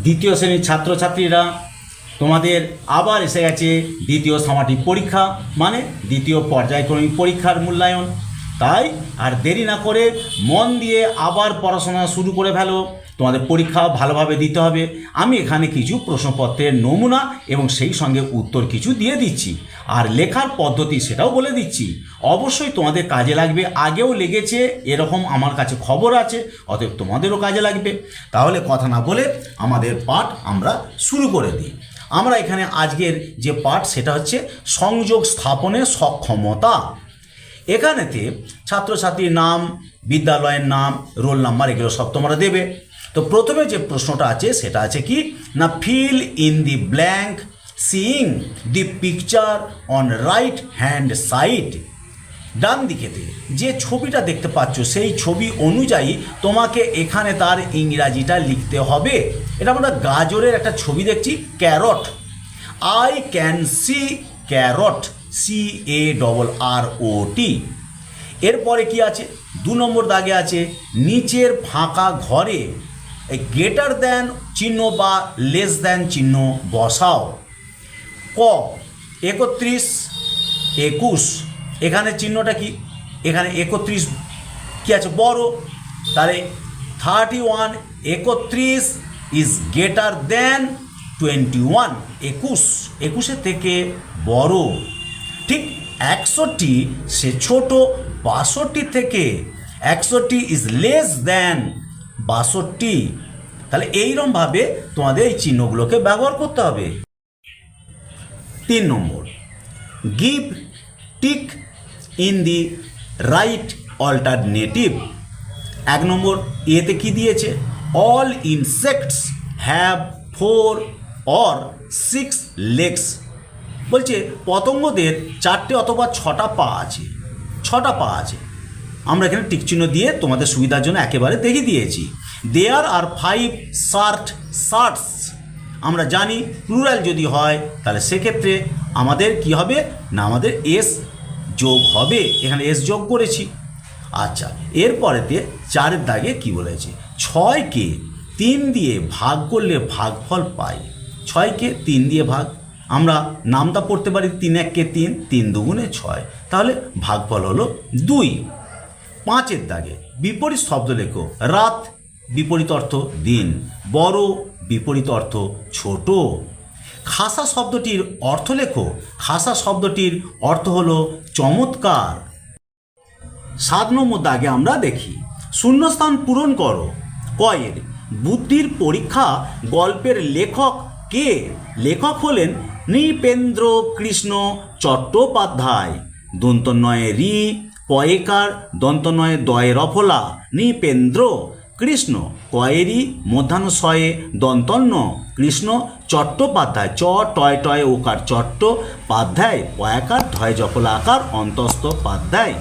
দ্বিতীয় শ্রেণির ছাত্রছাত্রীরা তোমাদের আবার এসে গেছে দ্বিতীয় সামাজিক পরীক্ষা মানে দ্বিতীয় পর্যায়ক্রমিক পরীক্ষার মূল্যায়ন। তাই আর দেরি না করে মন দিয়ে আবার পড়াশোনা শুরু করে ফেলো। তোমাদের পরীক্ষা ভালোভাবে দিতে হবে। আমি এখানে কিছু প্রশ্নপত্রের নমুনা এবং সেই সঙ্গে উত্তর কিছু দিয়ে দিচ্ছি। আর লেখার পদ্ধতি সেটাও বলে দিচ্ছি। অবশ্যই তোমাদের কাজে লাগবে। আগেও লেগেছে, এরকম আমার কাছে খবর আছে, অতএব তোমাদেরও কাজে লাগবে। তাহলে কথা না বলে আমাদের পাঠ আমরা শুরু করে দিই। আমরা এখানে আজকের যে পাঠ সেটা হচ্ছে সংযোগ স্থাপনের সক্ষমতা। এখানেতে ছাত্রছাত্রীর নাম, বিদ্যালয়ের নাম, রোল নাম্বার এগুলো সব তোমরা দেবে। তো প্রথমে যে প্রশ্নটা আছে, সেটা আছে কি? না fill in the blank seeing the picture on right hand side ডান দিকেতে, যে ছবিটা দেখতে পাচ্ছ, সেই ছবি অনুযায়ী তোমাকে এখানে তার ইংরাজিটা লিখতে হবে। এটা আমরা গাজরের একটা ছবি দেখছি, carrot. I can see carrot C A double R O T এরপরে কি আছে? দু নম্বর দাগে আছে, নিচের ফাঁকা ঘরে গেটার দেন চিহ্ন বা লেস দেন চিহ্ন বসাও। ক, একত্রিশ, একুশ। এখানে চিহ্নটা কি? এখানে একত্রিশ কি আছে? বড়। তাহলে থার্টি ওয়ান একত্রিশ is greater than twenty one একুশ, একুশের থেকে বড়। ঠিক একষট্টি, সে ছোট। বাষট্টি থেকে একষট্টি ইজ লেস দেন বাষট্টি। তাহলে এইরমভাবে তোমাদের এই চিহ্নগুলোকে ব্যবহার করতে হবে। তিন নম্বর give tick in the right alternative এক নম্বর, এতে কি দিয়েছে? All insects have four or six legs বলছে, পতঙ্গদের চারটে অথবা ছটা পা আছে। ছটা পা আছে। আমরা এখানে টিকচিহ্ন দিয়ে তোমাদের সুবিধার জন্য একেবারে দেখিয়ে দিয়েছি। There are five shirt shirts আমরা জানি প্লুরাল যদি হয়, তাহলে সেক্ষেত্রে আমাদের কি হবে? না, আমাদের এস যোগ হবে। এখানে এস যোগ করেছি। আচ্ছা এরপরেতে চারের দাগে কি বলেছে? ছয়কে তিন দিয়ে ভাগ করলে ভাগফল পাই। ছয়কে তিন দিয়ে ভাগ। আমরা নামটা পড়তে পারি তিন এককে তিন তিন দুগুণে ছয়। তাহলে ভাগফল হলো দুই। পাঁচের দাগে বিপরীত শব্দ লেখো, রাত বিপরীত অর্থ দিন, বড় বিপরীত অর্থ ছোট। খাসা শব্দটির অর্থ লেখো, খাসা শব্দটির অর্থ হলো চমৎকার। সাত নম্বর দাগে আমরা দেখি, শূন্যস্থান পূরণ করো। কয়ের, বুদ্ধির পরীক্ষা গল্পের লেখক কে? লেখক হলেন নৃপেন্দ্র কৃষ্ণ চট্টোপাধ্যায়। দন্তনয়ে রি পয়েকার দন্তনয়ে দয়ে রফলা নৃপেন্দ্র কৃষ্ণ কয়েরি মধ্যাহ্নশয়ে দন্তন্য। কৃষ্ণ চট্টোপাধ্যায় চ টয় টয় ওকার চট্ট। পাধ্যায় ধয় জফলা আকার অন্তস্থ পাধ্যায়।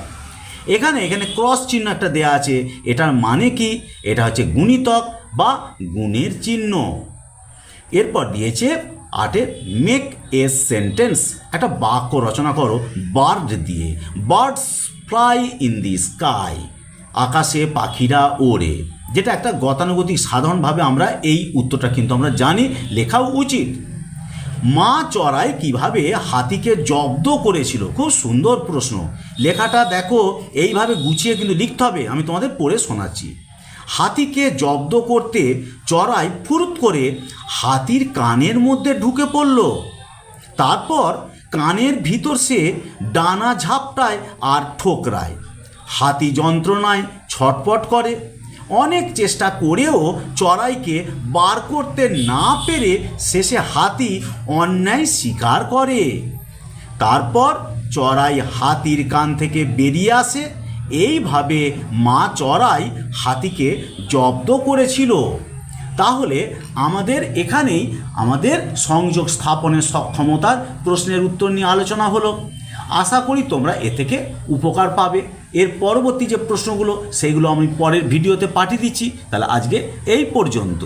এখানে এখানে ক্রস চিহ্ন একটা দেয়া আছে। এটার মানে কি? এটা হচ্ছে গুণিতক বা গুণের চিহ্ন। এরপর দিয়েছে আটে মেক এ সেন্টেন্স। একটা বাক্য রচনা করো। বার্ড দিয়ে। Birds fly in the sky আকাশে পাখিরা ওড়ে, যেটা একটা গতানুগতিক সাধারণভাবে আমরা এই উত্তরটা কিন্তু আমরা জানি, লেখাও উচিত। মা চড়াই কীভাবে হাতিকে জব্দ করেছিল? খুব সুন্দর প্রশ্ন। লেখাটা দেখো, এইভাবে গুছিয়ে কিন্তু লিখতে হবে, আমি তোমাদের পড়ে শোনাচ্ছি। হাতিকে জব্দ করতে চড়াই ফুরুত করে হাতির কানের মধ্যে ঢুকে পড়ল। তারপর কানের ভিতর সে ডানা ঝাপটায় আর ঠোকরায়। হাতি যন্ত্রণায় ছটপট করে। অনেক চেষ্টা করেও চড়াইকে বার করতে না পেরে শেষে হাতি অন্যায় স্বীকার করে। তারপর চড়াই হাতির কান থেকে বেরিয়ে আসে। এইভাবে মা চড়াই হাতিকে জব্দ করেছিল। তাহলে আমাদের এখানেই আমাদের সংযোগ স্থাপনের সক্ষমতার প্রশ্নের উত্তর নিয়ে আলোচনা হলো। আশা করি তোমরা এ থেকে উপকার পাবে। এর পরবর্তী যে প্রশ্নগুলো, সেইগুলো আমি পরের ভিডিওতে পাঠিয়ে দিচ্ছি। তাহলে আজকে এই পর্যন্ত।